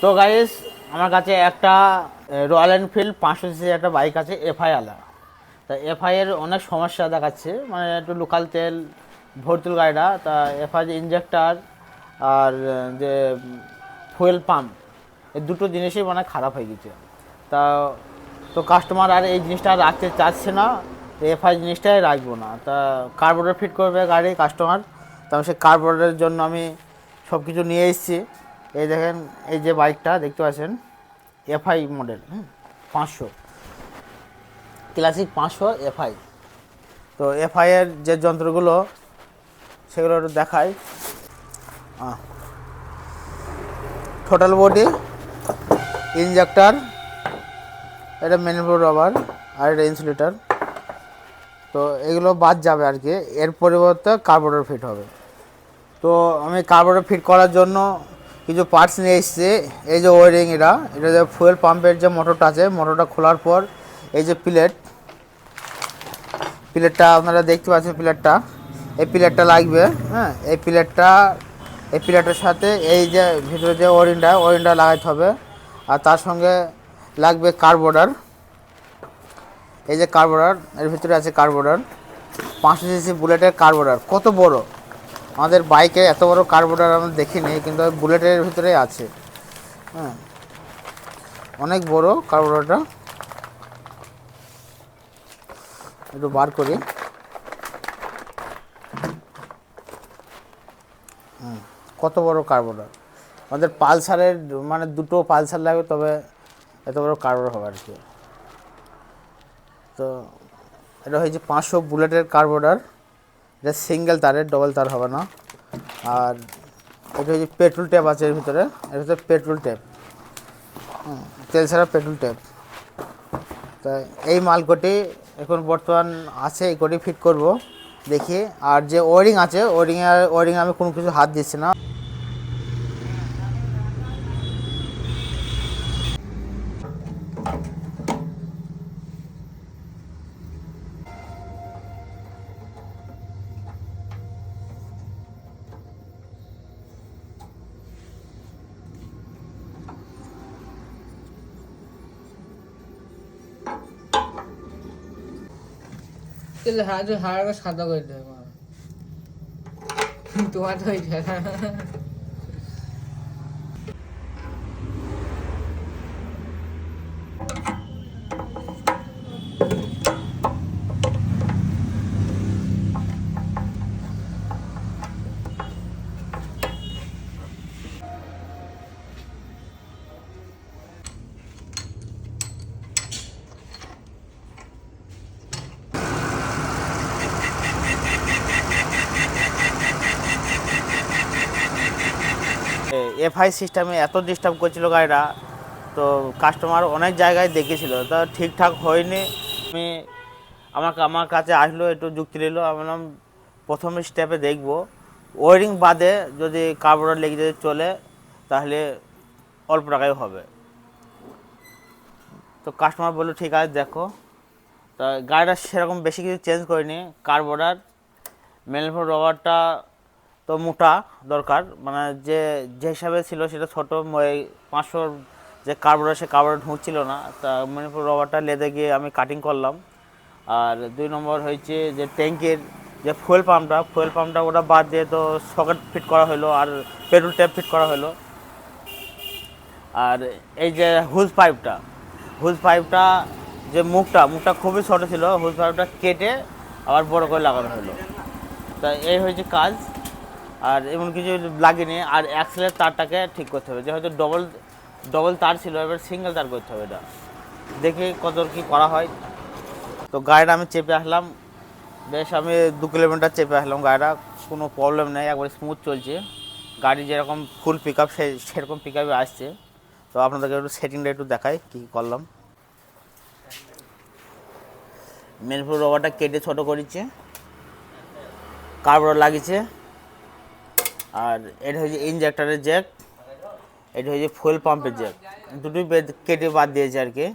তো গাইস আমার কাছে একটা রয়্যাল এনফিল্ড পাঁচশো সিসি একটা বাইক আছে এফআই আলা। তা এফআই এর অনেক সমস্যা দেখাচ্ছে মানে একটু লোকাল তেল, ভর্তুল গাড়িটা, তা এফআই যে ইঞ্জেক্টার আর যে ফুয়েল পাম্প এই দুটো জিনিসই মানে খারাপ হয়ে গেছে। তা, তো কাস্টমার আর এই জিনিসটা রাখতে চাচ্ছে না এফআই জিনিসটাই রাখব না। তা কার্বোরেটর ফিট করবে গাড়ি কাস্টমার তা আমি সেই কার্বোরেটরের জন্য আমি সব কিছু নিয়ে এসেছি। এই দেখেন, এই যে বাইকটা দেখতে পাচ্ছেন, এফআই মডেল হ্যাঁ পাঁচশো। ক্লাসিক পাঁচশো এফআই। তো এফআই এর যে যন্ত্রগুলো, সেগুলো একটু দেখাই। টোটাল বডি ইনজেক্টার এটা ম্যানিপুল রবার আর এটা ইনসুলেটার তো এগুলো বাদ যাবে আর কি, এর পরিবর্তে কার্বোরেটর ফিট হবে। তো আমি কার্বোরেটর ফিট করার জন্য কিছু পার্টস নিয়ে এসেছি। এই যে ওয়ারিং এটা এটা যে ফুয়েল পাম্পের যে মোটরটা আছে মোটরটা খোলার পর এই যে প্লেট প্লেটটা আপনারা দেখতে পাচ্ছেন প্লেটটা এই প্লেটটা লাগবে হ্যাঁ এই প্লেটটা এই প্লেটের সাথে এই যে ভিতরে যে ওরিনটা ওরিনটা লাগাইতে হবে। আর তার সঙ্গে লাগবে কার্বোর্ডার এই যে কার্বোর্ডার এর ভিতরে আছে কার্বোর্ডার পাঁচশো সিসি বুলেটের কার্বোর্ডার কত বড়? আমাদের বাইকে এত বড় কার্বোর্ডার আমরা দেখিনি কিন্তু বুলেটের ভিতরে আছে। হ্যাঁ। অনেক বড় কার্বোর্ডারটা একটু বার করি। হুম, কত বড় কার্বোর্ডার আমাদের পালসারের মানে দুটো পালসার লাগবে তবে এত বড় কার্বোর্ডার হবে আর কি। তো এটা হয়েছে পাঁচশো বুলেটের কার্বোর্ডার এটা সিঙ্গেল তারের ডবল তার হবে না। আর এটা হচ্ছে পেট্রোল ট্যাপ আছে এর ভিতরে। এটা হচ্ছে পেট্রোল ট্যাপ তেল ছাড়া পেট্রোল ট্যাপ তা এই মাল কটি এখন বর্তমান আছে, এই কটি ফিট করব। দেখি, আর যে ওয়ারিং আছে ওয়ারিংয়ে ওয়ারিং আমি কোনো কিছু হাত দিচ্ছি না। তাহলে হাত হাড় সাদা করে দেবো তোমার তো হয়ে এফআই সিস্টেমে এত ডিস্টার্ব করছিল গাড়িটা, তো কাস্টমার অনেক জায়গায় দেখেছিল তা ঠিকঠাক হয়নি। আমি আমার আমার কাছে আসলো, একটু যুক্তি নিল আমি প্রথম স্টেপে দেখব। ওয়ারিং বাদে যদি কার্বোরেটর লেগে যদি চলে, তাহলে অল্প টাকায় হবে। তো কাস্টমার বলল, ঠিক আছে, দেখো। তা গাড়িটা সেরকম বেশি কিছু চেঞ্জ করিনি। কার্বোরেটর মেলফোর রবারটা তো মোটা দরকার মানে যে যে হিসাবে ছিল সেটা ছোটো পাঁচশোর যে কার্বোরেটর সে কার্বোরেটর ঢুকছিল না। তা মেলফোর রবারটা লেদে গিয়ে আমি কাটিং করলাম। আর দুই নম্বর হয়েছে যে ট্যাঙ্কের যে ফুয়েল পাম্পটা ফুয়েল পাম্পটা ওটা বাদ দিয়ে তো সকেট ফিট করা হলো আর পেট্রোল ট্যাপ ফিট করা হলো। আর এই যে হুজ পাইপটা হুজ পাইপটা যে মুখটা মুখটা খুবই ছোটো ছিল হুজ পাইপটা কেটে আবার বড় করে লাগানো হলো। তা এই হয়েছে কাজ। আর এমন কিছু লাগেনি। আর অ্যাক্সেলের তারটাকে ঠিক করতে হবে। যে হয়তো ডবল ডবল তার ছিল, এবার সিঙ্গেল তার করতে হবে এটা। দেখি কত কি করা হয়। তো গাড়িটা আমি চেপে আসলাম। বেশ, আমি দু কিলোমিটার চেপে আসলাম গাড়িটা। কোনো প্রবলেম নেই, একবারে স্মুথ চলছে। গাড়ি যেরকম ফুল পিক আপ সে, সেরকম পিক আপে আসছে। তো আপনাদেরকে একটু সেটিংটা একটু দেখাই কী করলাম। মেনফুল রবারটা কেটে ছোটো করেছে। কার্বোরেটর লাগিয়েছে। আর এটা হচ্ছে ইনজেক্টরের জ্যাক এটা হচ্ছে ফুয়েল পাম্পের জ্যাক দুটোই কেটে বাদ দিয়েছে আর কি।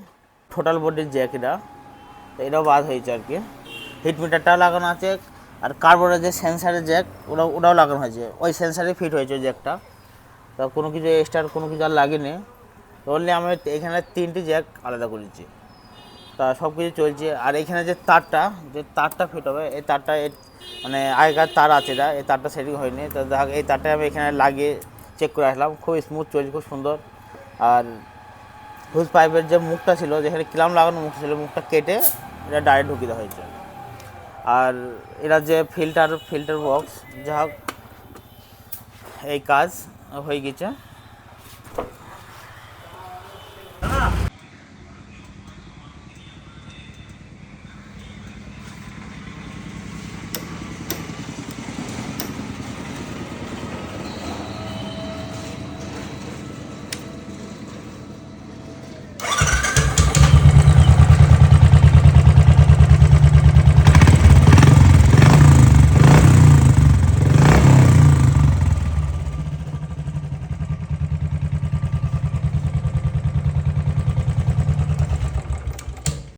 টোটাল বডির জ্যাক এটা। এটাও বাদ হয়েছে আর কি। হিট মিটারটাও লাগানো আছে, আর কার্বোরের যে সেন্সারের জ্যাক ওটা ওটাও লাগানো হয়েছে। ওই সেন্সারে ফিট হয়েছে ওই জ্যাকটা তা কোনো কিছু এক্সট্রা কোনো কিছু আর লাগেনি। তো অনলি আমি এখানে তিনটি জ্যাক আলাদা করেছি। তা সব কিছু চলছে। আর এখানে যে তারটা যে তারটা ফিট হবে, এই তারটা মানে আগেকার তার আছে এটা এই তারটা সেটিং হয়নি। তো দেখ, এই তারটা আমি এখানে লাগিয়ে চেক করে আসলাম। খুব স্মুথ চলছে, খুব সুন্দর। আর হুজ পাইপের যে মুখটা ছিল যেখানে কিলাম লাগানো মুখ ছিল, মুখটা কেটে এটা ডাইরেক্ট ঢুকিয়ে দেওয়া হয়েছে। আর এরা যে ফিল্টার ফিল্টার বক্স যা এই কাজ হয়ে গেছে।